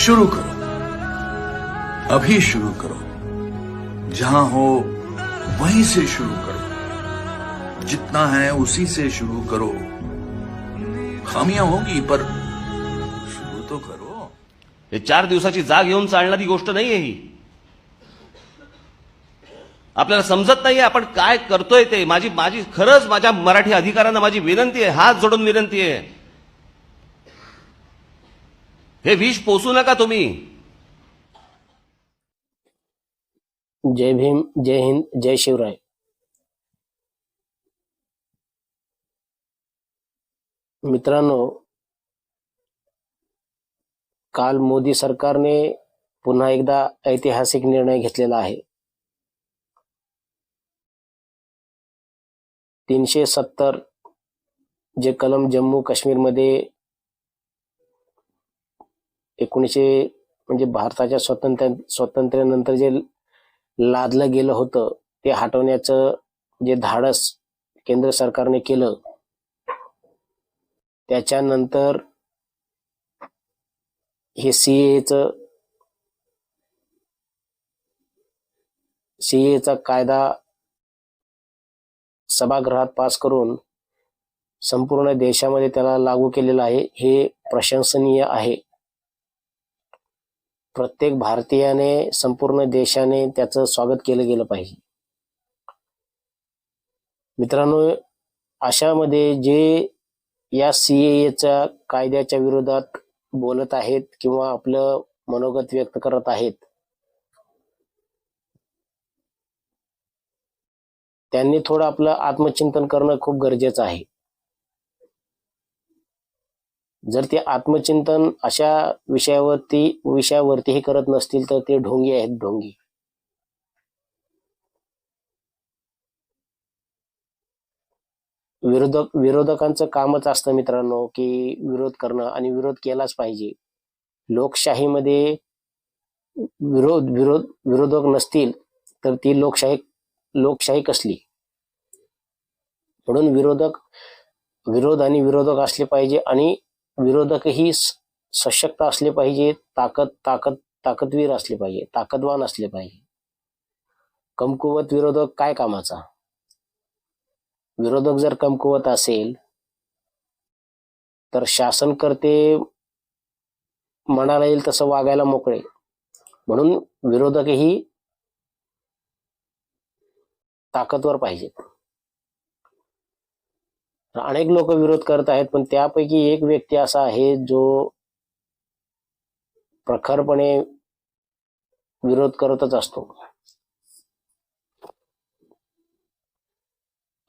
शुरू करो। अभी शुरू करो। जहां हो वहीं से शुरू करो। जितना है उसी से शुरू करो। खामियां होगी पर शुरू तो करो। हे चार दिवसाची जाग घेऊन चालणारी गोष्ट नाहीये ही. आपल्याला समजत नाहीये आपण काय करतोय ते. माझी माझी खरंच माझ्या मराठी अधिकाऱ्यांना माझी विनंती आहे हात जोडून विनंती आहे. हे विष पोसू नका तुम्ही. जय भीम जय हिंद जय शिवराय. मित्रांनो काल मोदी सरकारने पुन्हा एकदा ऐतिहासिक निर्णय घेतलेला आहे. तीनशे सत्तर जे कलम जम्मू काश्मीरमध्ये एकोणीसशे म्हणजे भारताच्या स्वतंत्र स्वातंत्र्यानंतर जे लादलं गेलं होतं ते हटवण्याचं जे धाडस केंद्र सरकारने केलं त्याच्यानंतर हे सीएचं सीएचा कायदा सभागृहात पास करून संपूर्ण देशामध्ये त्याला लागू केलेला आहे हे प्रशंसनीय आहे. प्रत्येक भारतीयाने संपूर्ण देशाने त्याचं स्वागत केलं गेलं पाहिजे. मित्रांनो अशामध्ये जे या सीएच्या कायद्याच्या विरोधात बोलत आहेत किंवा आपलं मनोगत व्यक्त करत आहेत त्यांनी थोडं आपलं आत्मचिंतन करणं खूप गरजेचं आहे. जर ते आत्मचिंतन अशा विषयावरती विषयावरतीही करत नसतील तर ते ढोंगी आहेत ढोंगी. विरोधक विरोधकांचं कामच असतं मित्रांनो की विरोध करणं आणि विरोध केलाच पाहिजे. लोकशाहीमध्ये विरोध विरोध विरोधक नसतील तर ती लोकशाही लोकशाही कसली? म्हणून विरोधक विरोध आणि विरोधक असले पाहिजे आणि विरोधकही सशक्त असले पाहिजे ताकद ताकद ताकदवीर असले पाहिजे ताकदवान असले पाहिजे. कमकुवत विरोधक काय कामाचा? विरोधक जर कमकुवत असेल तर शासनकर्ते मनाला येईल तसं वागायला मोकळे. म्हणून विरोधकही ताकदवर पाहिजेत. अनेक लोक विरोध करत आहेत पण त्यापैकी एक व्यक्ती असा आहे जो प्रखरपणे विरोध करतच असतो.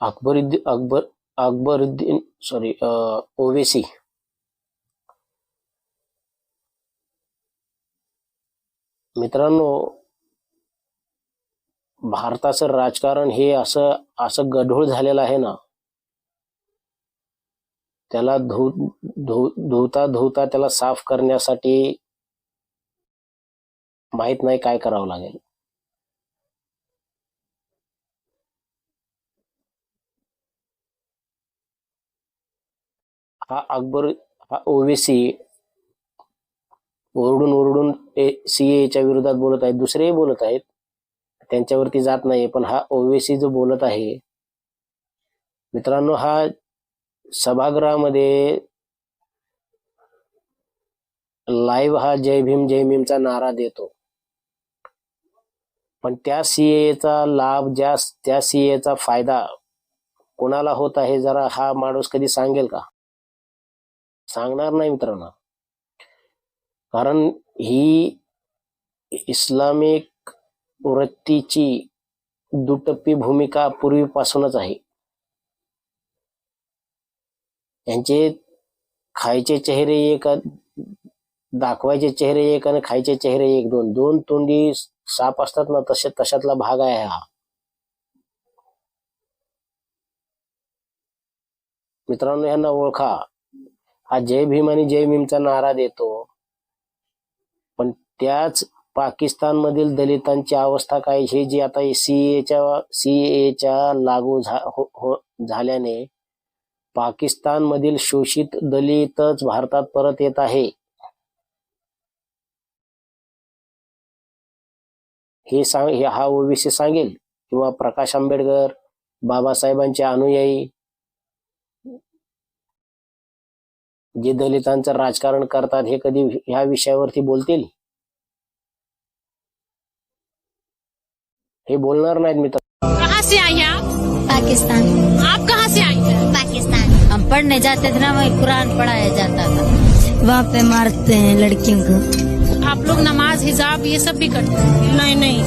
अकबरुद्दीन अकबर अकबरुद्दीन सॉरी ओवेसी. मित्रांनो भारताचं राजकारण हे असं असं गढूळ झालेलं आहे ना त्याला धु धु धुता धुता त्याला साफ करण्यासाठी माहीत नाही काय करावं लागेल. हा अकबर हा ओवेसी ओरडून ओरडून सीएच्या विरोधात बोलत आहेत. दुसरेही बोलत आहेत. त्यांच्यावरती जात नाही पण हा ओवेसी जो बोलत आहे मित्रांनो हा सभागृहामध्ये लाईव्ह हा जय भीम जय भीमचा नारा देतो. पण त्या सीएचा लाभ ज्या त्या सीएचा फायदा कोणाला होत आहे जरा हा माणूस कधी सांगेल का? सांगणार नाही मित्रांनो. कारण ही इस्लामिक वृत्तीची दुटप्पी भूमिका पूर्वीपासूनच आहे. यांचे खायचे चेहरे एक दाखवायचे चेहरे एक आणि खायचे चेहरे एक. दोन दोन तोंडी साप असतात ना तसे तशातला भाग आहे हा. मित्रांनो यांना ओळखा. हा जय भीम आणि जय भीमचा नारा देतो. पण त्याच पाकिस्तान मधील दलितांची अवस्था काय? हे जी आता सीएच्या सीएच्या लागू झा- हो- हो- झाल्याने पाकिस्तान मधील शोषित दलितच भारतात परत येत आहे. हे सांग हे हा ओबीसी सांगेल किंवा प्रकाश आंबेडकर बाबासाहेबांचे अनुयायी जे दलितांचं राजकारण करतात हे कधी ह्या विषयावरती बोलतील? हे बोलणार नाहीत मित्र. कहाँ से आई हैं आप? पाकिस्तान. आप कहाँ से आई हैं? पाकिस्तान. पढ़ने जाते थे ना वही कुरान पढ़ाया जाता था। वहाँ पे मारते हैं लड़कियों को। आप लोग नमाज़ हिजाब ये सब भी करते हैं? नहीं नहीं।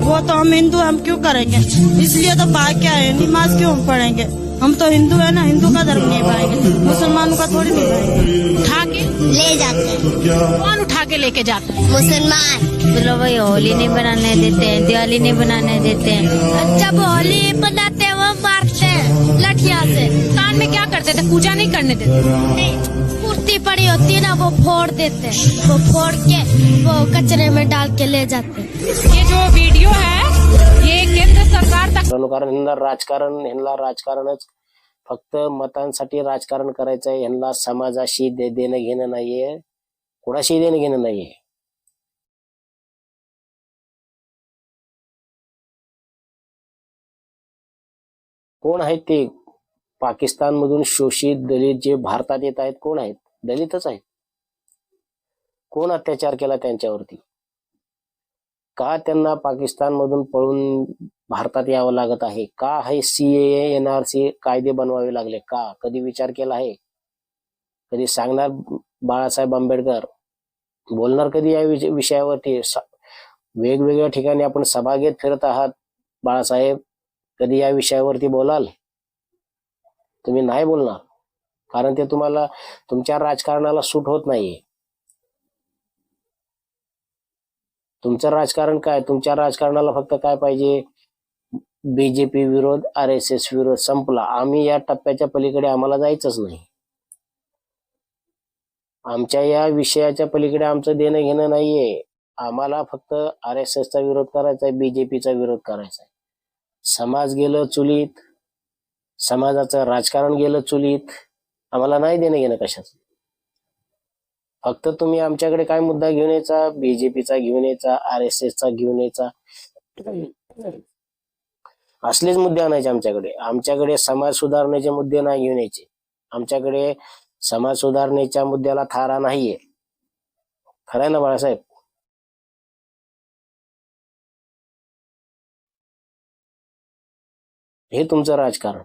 वो तो हम हिंदू हम क्यों करेंगे? इसलिए तो बात क्या है नमाज़ क्यों हम पढ़ेंगे? हम तो हिंदू है ना हिंदू का धर्म नहीं पाएँगे। मुसलमानों का थोड़ी नहीं पाएँगे। उठा के ले जाते हैं। कौन उठा के लेके जाते है? मुसलमान। बोलो भाई होली नहीं बनाने देते हैं दिवाली नहीं बनाने देते हैं। जब होली बनाते हैं वो मारते हैं लठिया से। कान में क्या करते थे? पूजा नहीं करने देते। कुर्ती पड़ी होती है ना वो फोड़ देते हैं। वो फोड़ के वो कचरे में डाल के ले जाते हैं। ये जो वीडियो है ये मित्रांनो, कारण ह्यांना राजकारण ह्यांना राजकारणच. फक्त मतांसाठी राजकारण करायचं आहे ह्यांना समाजाशी दे- देणं घेणं नाहीये. कोणाशी देणं घेणं नाहीये? कोण आहेत ते? पाकिस्तान मधून शोषित दलित जे भारतात येत आहेत कोण आहेत? दलितच आहेत. कोण अत्याचार केला त्यांच्यावरती? का त्यांना पाकिस्तान मधून पळून भारतात यावं लागत आहे. का हे सीए एनआरसी कायदे बनवावे लागले? का? कधी विचार केला आहे कधी सांगणार बाळासाहेब आंबेडकर? बोलणार कधी या विषय- विषयावरती? वेगवेगळ्या ठिकाणी आपण सभा घेत फिरत आहात. बाळासाहेब कधी या विषयावरती बोलाल? तुम्ही नाही बोलणार. कारण ते तुम्हाला तुमच्या राजकारणाला सूट होत नाहीये. तुमचं राजकारण काय? तुमच्या राजकारणाला फक्त काय पाहिजे? बीजेपी विरोध आर एस एस विरोध संपला. आम्ही या टप्प्याच्या पलीकडे आम्हाला जायचंच नाही. आमच्या या विषयाच्या पलीकडे आमचं देणं घेणं नाहीये. आम्हाला फक्त आर एस एसचा विरोध करायचा आहे बीजेपीचा विरोध करायचा आहे. समाज गेलं चुलीत. समाजाचं राजकारण गेलं चुलीत. आम्हाला नाही देणं घेणं कशाचं? फक्त तुम्ही आमच्याकडे काय मुद्दा घेऊन यायचा? बीजेपीचा घेऊन यायचा आर एस एसचा घेऊन यायचा? असलेच मुद्दे आणायचे आमच्याकडे. आमच्याकडे समाज सुधारण्याचे मुद्दे नाही घेऊन यायचे. आमच्याकडे समाज सुधारणेच्या मुद्द्याला थारा नाहीये. खरंय आहे ना बाळासाहेब? हे तुमचं राजकारण.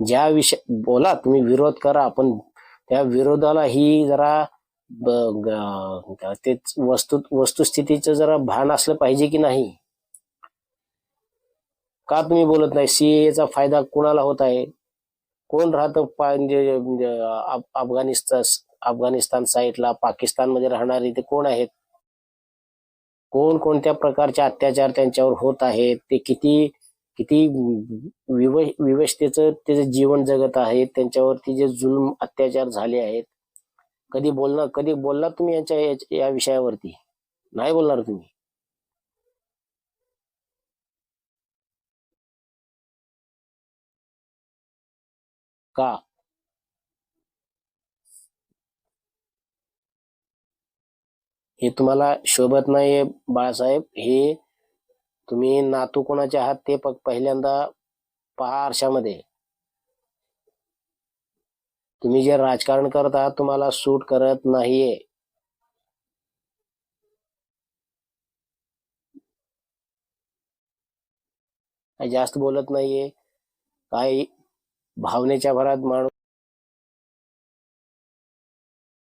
ज्या विषय बोला तुम्ही विरोध करा पण त्या विरोधाला ही जरा ते वस्तू वस्तुस्थितीचं जरा भान असलं पाहिजे की नाही? का तुम्ही बोलत नाही? सीएचा फायदा कोणाला होत आहे? कोण राहतं म्हणजे, म्हणजे अफगाणिस्तान अफगाणिस्तान साईडला? पाकिस्तानमध्ये राहणारे ते कोण आहेत? कोण कोणत्या प्रकारचे अत्याचार त्यांच्यावर होत आहेत? ते किती किती विव विवशतेचं त्याचं जीवन जगत आहेत त्यांच्यावरती जे जुलम अत्याचार झाले आहेत? कधी बोलणार कधी बोलणार तुम्ही यांच्या या विषयावरती? नाही बोलणार तुम्ही? का हे तुम्हाला शोभत नाहीये बाळासाहेब. हे तुम्ही नातू कोणाचे आहात ते पहिल्यांदा पहा आरशामध्ये. तुम्ही जे राजकारण करत आहात तुम्हाला सूट करत नाहीये. जास्त बोलत नाहीये. काही भावनेच्या भरात माणूस